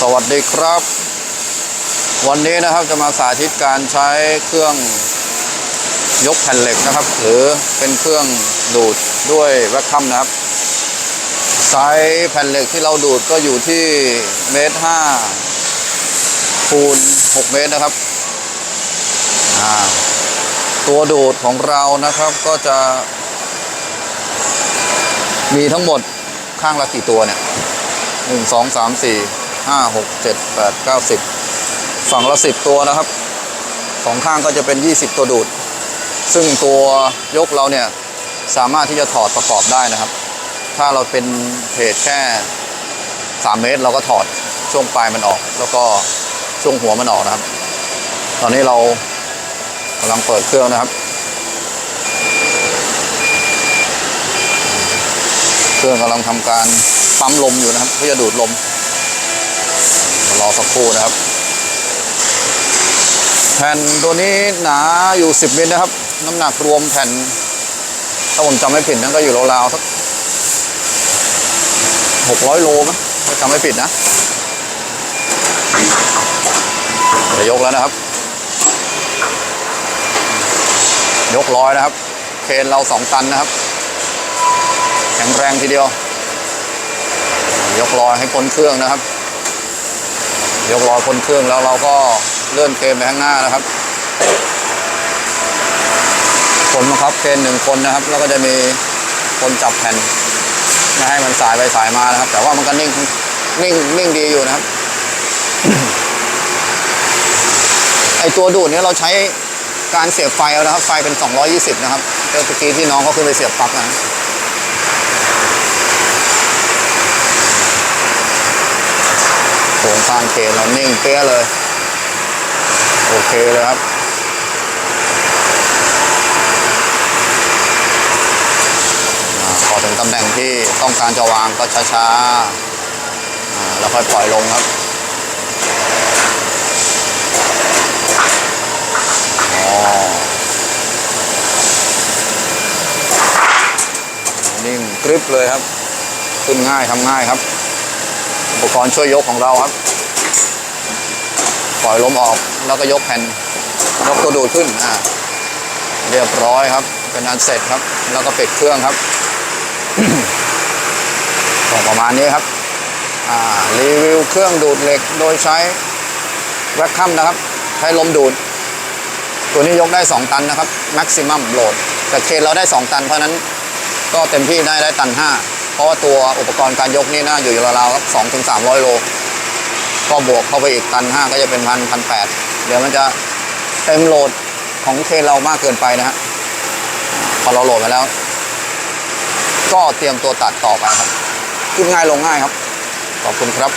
สวัสดีครับ วันนี้นะครับจะมาสาธิตการใช้เครื่องยกแผ่นเหล็กนะครับ หรือเป็นเครื่องดูดด้วยแวคคัมนะครับไซส์แผ่นเหล็กที่เราดูดก็อยู่ที่เมตรห้าคูณหกเมตรนะครับตัวดูดของเรานะครับก็จะ มีทั้งหมดข้างละกี่ตัวเนี่ยหนึ่งสองสามสี่ ห้าหกเจ็ดแปดเก้าสิบฝั่งละสิบตัวนะครับสองข้างก็จะเป็นยี่สิบตัวดูด ซึ่งตัวยกเราเนี่ยสามารถที่จะถอดประกอบได้นะครับ ถ้าเราเป็นเพจแค่สามเมตร เราก็ถอดช่วงปลายมันออก แล้วก็ช่วงหัวมันออกนะครับ ตอนนี้เรากำลังเปิดเครื่องนะครับ เครื่องกำลังทำการปั๊มลมอยู่นะครับเพื่อจะดูดลม สักครู่นะครับ แผ่นตัวนี้หนาอยู่ 10มิลนะครับ น้ำหนักรวมแผ่น ถ้าผมจำไม่ผิดนั่นก็อยู่ราวๆสัก600โลมั้งถ้าจำไม่ผิดนะจะยกแล้วนะครับ ยกร้อยนะครับ เคนเรา2ตันนะครับ แข็งแรงทีเดียว ยกลอยให้พ้นเครื่องนะครับ ยกลอยพ้นเครื่องแล้วเราก็เลื่อนเครนไปข้างหน้านะครับคนบังคับเครนหนึ่งคนนะครับ แล้วก็จะมีคนจับแผ่นไม่ให้มันสายไปสายมานะครับ แต่ว่ามันก็นิ่งนิ่งนิ่งดีอยู่นะครับไอตัวดูดเนี้เราใช้การเสียบไฟเอานะครับ ไฟเป็น 220 นะครับเมื่อกี้ที่น้องเขาขึ้นไปเสียบปลั๊กนะ ครงสร้างเครนเรานิ่งเปี้ยเลย โอเคเลยครับพอถึงตำแหน่งที่ต้องการจะวางก็ช้าๆแล้วค่อยปล่อยลงครับนิ่งกริบเลยครับ ขึ้นง่ายทำง่ายครับ อุปกรณ์ช่วยยกของเราครับ ปล่อยลมออกแล้วก็ยกแผ่นยกตัวดูดขึ้นอ่าเรียบร้อยครับ เป็นอันเสร็จครับ แล้วก็ปิดเครื่องครับประมาณนี้ครับอ่ารีวิวเครื่องดูดเหล็กโดยใช้แวคคัมนะครับ ใช้ลมดูด ตัวนี้ยกได้ 2 ตันนะครับ maximum load แต่เคนเราได้ 2 ตัน เพราะฉะนั้นก็เต็มที่ได้ได้ตัน 5 เพราะว่าตัวอุปกรณ์การยกนี่น่าอยู่ราวๆครับสองถึงสามร้อยโล ก็บวกเข้าไปอีกตันห้าก็จะเป็นพันพันแปดเดี๋ยวมันจะเต็มโหลดของเคนเรามากเกินไปนะฮะพอเราโหลดมาแล้ว ก็เตรียมตัวตัดต่อไปครับขึ้นง่ายลงง่ายครับ ขอบคุณครับ